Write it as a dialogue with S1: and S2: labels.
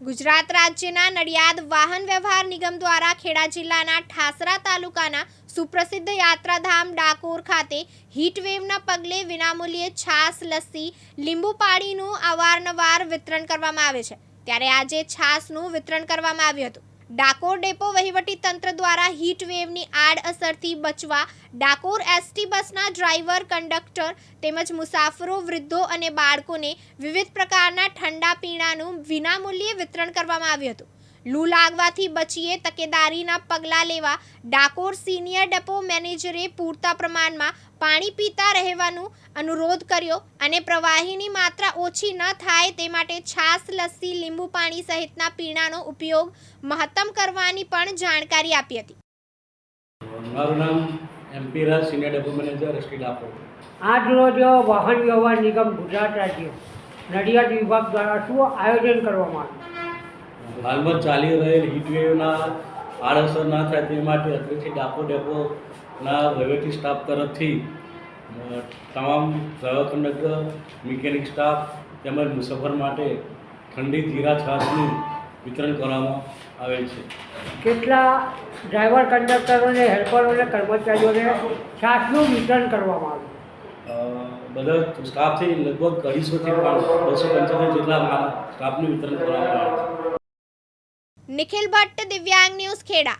S1: ગુજરાત રાજ્યના નડિયાદ વાહન વ્યવહાર નિગમ દ્વારા ખેડા જિલ્લાના ઠાસરા તાલુકાના સુપ્રસિદ્ધ યાત્રાધામ ડાકોર ખાતે હીટવેવના પગલે વિનામૂલ્યે છાસ, લસ્સી, લીંબુ પાણીનું અવારનવાર વિતરણ કરવામાં આવે છે. ત્યારે આજે છાસનું વિતરણ કરવામાં આવ્યું હતું. ડાકોર ડેપો વહીવટી તંત્ર દ્વારા હીટ વેવની આડ અસરથી બચવા ડાકોર એસટી બસના ડ્રાઈવર કંડક્ટર તેમજ મુસાફરો, વૃદ્ધો અને બાળકોને વિવિધ પ્રકારના ઠંડા પીણાનું વિનામૂલ્યે વિતરણ કરવામાં આવ્યું હતું. લૂ લાગવાથી બચીએ તકેદારીના પગલાં લેવા ડાકોર સિનિયર ડેપો મેનેજરે પૂરતા પ્રમાણમાં પાણી પીતા રહેવાનું અનુરોધ કર્યો અને પ્રવાહીની માત્રા ઓછી ન થાય તે માટે છાસ લસ્સી લીંબુ પાણી સહિતના પીણાનો ઉપયોગ મહત્તમ કરવાની પણ જાણકારી આપી હતી.
S2: મારું નામ MP Raj senior depot manager steel આપો.
S3: આજ રોજ વાહન વ્યવહાર નિગમ ગુજરાત રાજ્ય નડિયાદ વિભાગ દ્વારા શું આયોજન કરવામાં આવ્યું?
S2: હાલમાં ચાલી રહેલ હીટવેવના આડઅસર ના થાય તે માટે અત્રેથી ડાપો ડેપોના વહીવટી સ્ટાફ તરફથી તમામ ડ્રાઈવર કંડક્ટર મિકેનિક સ્ટાફ તેમજ મુસાફર માટે ઠંડી જીરા છાશનું વિતરણ કરવામાં આવેલ છે.
S3: કેટલા ડ્રાઈવર કંડક્ટરોને હેલ્પરોને કર્મચારીઓને છાશનું વિતરણ કરવામાં આવ્યું?
S2: બધા સ્ટાફથી લગભગ અઢીસોથી બસો પંચાવન જેટલા સ્ટાફનું વિતરણ કરવામાં આવે છે.
S1: નિખિલ ભટ્ટ દિવ્યાંગ ન્યૂઝ ખેડા.